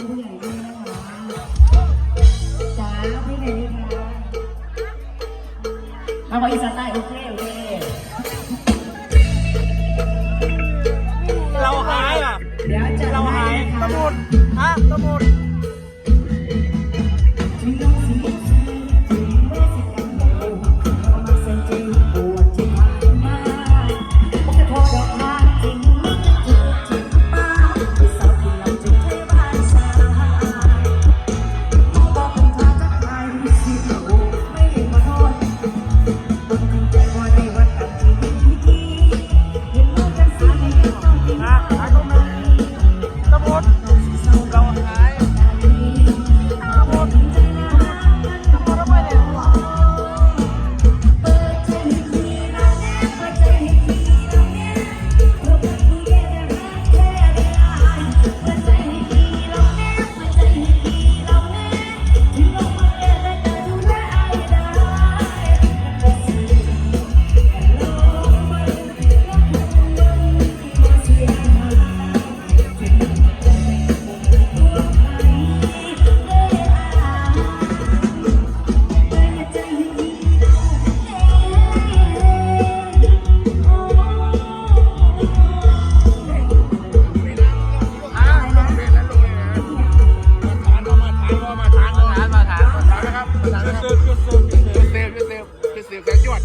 จ้าพี่ไหนดีะเาไปอีสานใต้โอเคโอเคเราหายอะเดี๋ยวจะเราหายสมุดฮะสมุด จุดเซฟจุเซฟจุเซฟแสนยอด